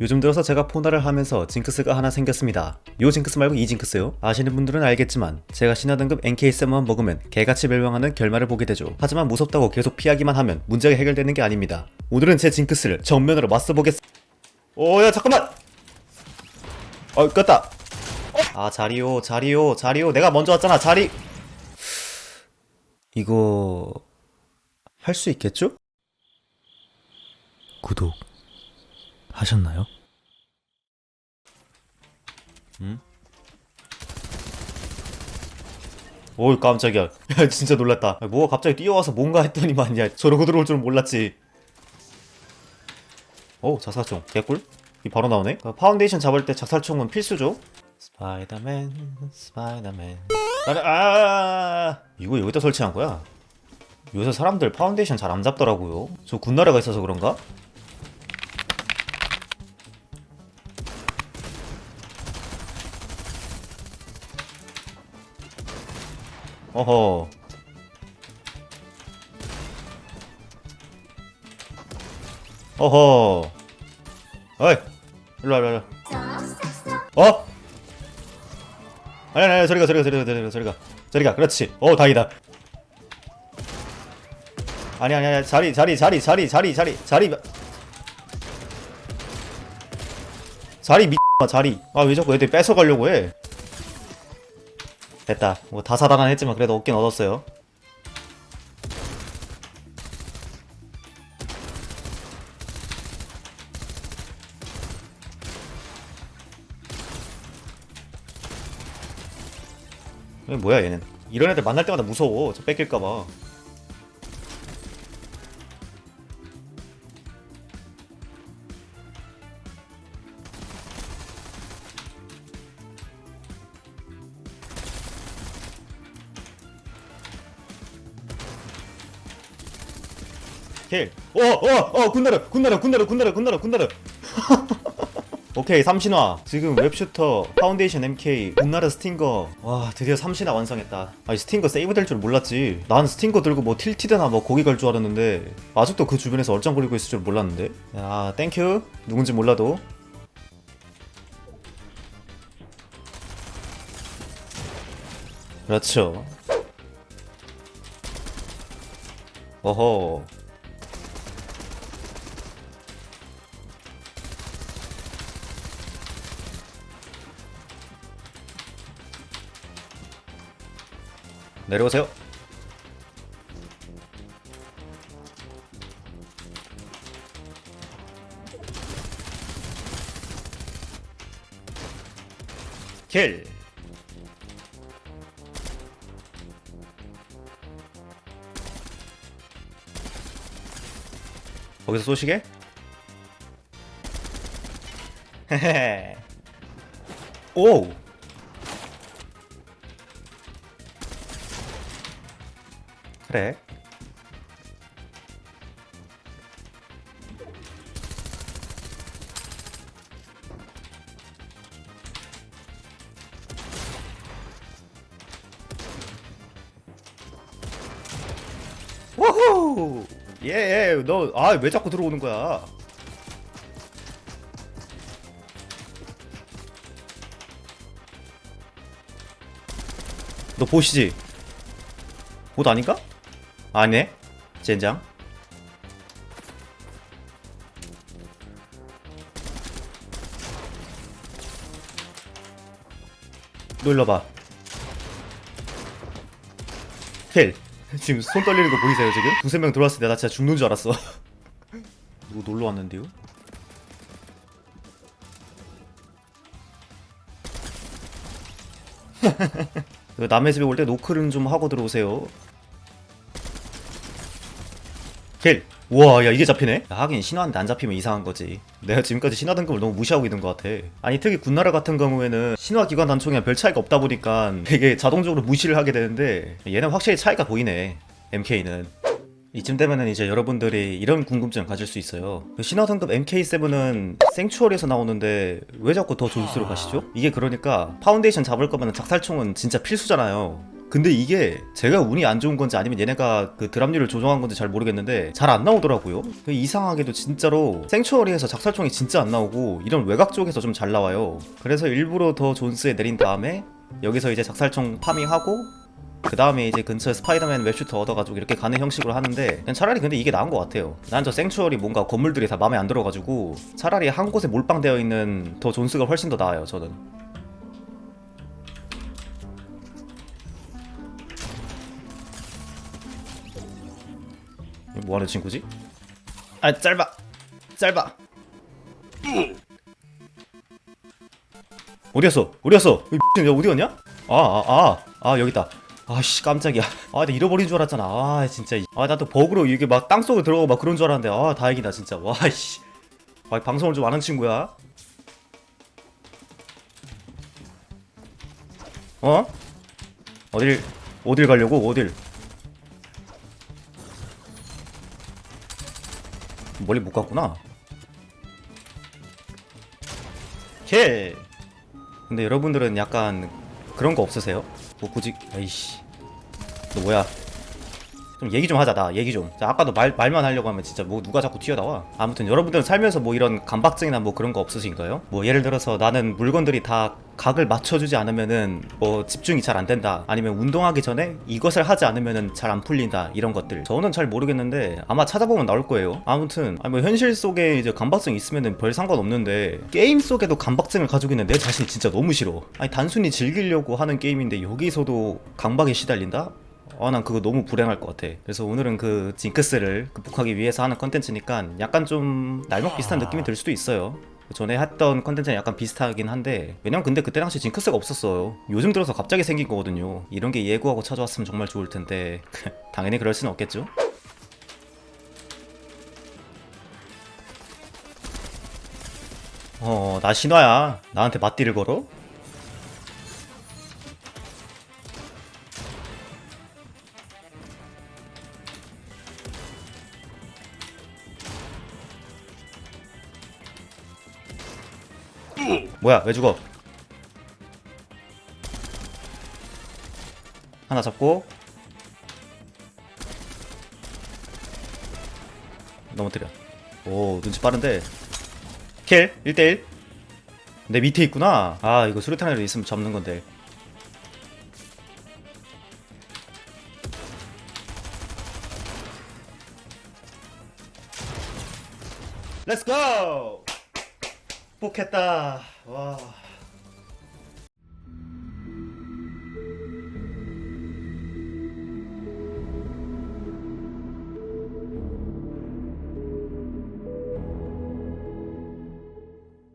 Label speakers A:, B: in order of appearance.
A: 요즘 들어서 제가 포나를 하면서 징크스가 하나 생겼습니다. 요 징크스 말고 이 징크스요? 아시는 분들은 알겠지만 제가 신화 등급 NK7만 먹으면 개같이 멸망하는 결말을 보게 되죠. 하지만 무섭다고 계속 피하기만 하면 문제가 해결되는 게 아닙니다. 오늘은 제 징크스를 정면으로 맞서보겠... 오야 잠깐만! 어 껐다! 아 자리요 자리요 자리요 내가 먼저 왔잖아 자리! 이거... 할 수 있겠죠? 구독 하셨나요? 응? 오 깜짝이야. 야 진짜 놀랐다. 아, 뭐가 갑자기 뛰어와서 뭔가 했더니만 야. 저러고 들어올 줄 몰랐지. 오 자살총. 개꿀? 이 바로 나오네? 어, 파운데이션 잡을 때 자살총은 필수죠? 스파이더맨 스파이더맨. 아, 아! 이거 여기다 설치한 거야? 요새 사람들 파운데이션 잘 안 잡더라고요. 저 군나라가 있어서 그런가? 어허. 어허. 어이. 일로 와, 일로와, 일로와. 어? 아니, 아니, 아니, 저리 가, 저리 가, 저리 가, 저리 가, 저리 가. 저리 가, 그렇지. 어, 다행이다. 아니, 아니, 아니, 자리, 자리, 자리, 자리, 자리, 자리, 자리. 자리, 미, 자리. 아, 왜 자꾸 애들 뺏어가려고 해? 됐다. 뭐 다 사다난 했지만 그래도 얻긴 얻었어요. 뭐야 얘는? 이런 애들 만날 때마다 무서워. 저 뺏길까봐. 킬. 어, 어, 어, 군나르, 군나르, 군나르, 군나르, 군나르, 군나르. 오케이, 3신화. 지금 웹슈터, 파운데이션 MK, 군나르 스팅거. 와, 드디어 3신화 완성했다. 아니, 스팅거 세이브 될 줄 몰랐지. 난 스팅거 들고 뭐 틸티드나 뭐 고기 갈 줄 알았는데, 아직도 그 주변에서 얼짱거리고 있을 줄 몰랐는데. 야, 땡큐. 누군지 몰라도. 그렇죠. 어허. 내려오세요. 킬. 거기서 쏘시게? 헤헤. 오. 그래. 우후! 예, 예, 너, 아, 왜 자꾸 들어오는 거야? 너 보시지? 봇 아닌가? 아니네. 젠장. 놀러봐. 힐. 지금 손 떨리는 거 보이세요 지금? 두세 명 들어왔을 때 나 진짜 죽는 줄 알았어. 누구 놀러 왔는데요? 그 남의 집에 올 때 노크를 좀 하고 들어오세요. 킬! 우와 야 이게 잡히네? 야, 하긴 신화한테 안 잡히면 이상한 거지 내가 지금까지 신화 등급을 너무 무시하고 있는 것 같아 아니 특히 군나라 같은 경우에는 신화 기관 단총이랑 별 차이가 없다 보니까 되게 자동적으로 무시를 하게 되는데 얘는 확실히 차이가 보이네 MK는 이쯤 되면은 이제 여러분들이 이런 궁금증 가질 수 있어요. 그 신화 등급 MK7은 생추얼에서 나오는데 왜 자꾸 더 조수로 가시죠? 이게 그러니까 파운데이션 잡을 거면 작살총은 진짜 필수잖아요. 근데 이게 제가 운이 안 좋은 건지 아니면 얘네가 그 드랍률을 조정한 건지 잘 모르겠는데 잘 안 나오더라고요. 그 이상하게도 진짜로 생추어리에서 작살총이 진짜 안 나오고 이런 외곽 쪽에서 좀 잘 나와요. 그래서 일부러 더 존스에 내린 다음에 여기서 이제 작살총 파밍하고 그 다음에 이제 근처에 스파이더맨 웹슈터 얻어가지고 이렇게 가는 형식으로 하는데 차라리 근데 이게 나은 것 같아요. 난 저 생추어리 뭔가 건물들이 다 마음에 안 들어가지고 차라리 한 곳에 몰빵되어 있는 더 존스가 훨씬 더 나아요. 저는. 뭐하는 친구지? 아 짧아. 짧아. 어디였어? 어디였어? 이 X 야 어디였냐? 아아 아 아, 아, 여기 있다. 아씨 깜짝이야. 아나 잃어버린 줄 알았잖아. 아 진짜. 아 나 또 버그로 이게 막 땅속에 들어가고 막 그런 줄 알았는데 아 다행이다 진짜. 와씨. 아, 방송을 좀 아는 친구야. 어? 어딜 어딜 가려고? 어딜 멀리 못 갔구나. 킬. 근데 여러분들은 약간 그런 거 없으세요? 뭐 굳이 아이씨. 너 뭐야? 좀 얘기 좀 하자 나 얘기 좀. 자, 아까도 말 말만 하려고 하면 진짜 뭐 누가 자꾸 튀어나와. 아무튼 여러분들은 살면서 뭐 이런 감박증이나 뭐 그런 거 없으신가요? 뭐 예를 들어서 나는 물건들이 다 각을 맞춰주지 않으면은 뭐 집중이 잘 안 된다. 아니면 운동하기 전에 이것을 하지 않으면은 잘 안 풀린다. 이런 것들. 저는 잘 모르겠는데 아마 찾아보면 나올 거예요. 아무튼 아니 뭐 현실 속에 이제 감박증 있으면은 별 상관없는데 게임 속에도 감박증을 가지고 있는 내 자신이 진짜 너무 싫어. 아니 단순히 즐기려고 하는 게임인데 여기서도 강박에 시달린다? 아, 난 그거 너무 불행할 것 같아. 그래서 오늘은 그 징크스를 극복하기 위해서 하는 컨텐츠니까 약간 좀 날먹 비슷한 느낌이 들 수도 있어요. 전에 했던 컨텐츠는 약간 비슷하긴 한데 왜냐면 근데 그때 당시 징크스가 없었어요. 요즘 들어서 갑자기 생긴 거거든요. 이런 게 예고하고 찾아왔으면 정말 좋을 텐데 당연히 그럴 수는 없겠죠. 어, 나 신화야. 나한테 맞디를 걸어? 뭐야 왜 죽어? 하나 잡고. 넘어뜨려. 오 눈치 빠른데. 킬 1대1 내 밑에 있구나. 아 이거 수류탄이라도 있으면 잡는 건데. 렛츠고! 복했다. 와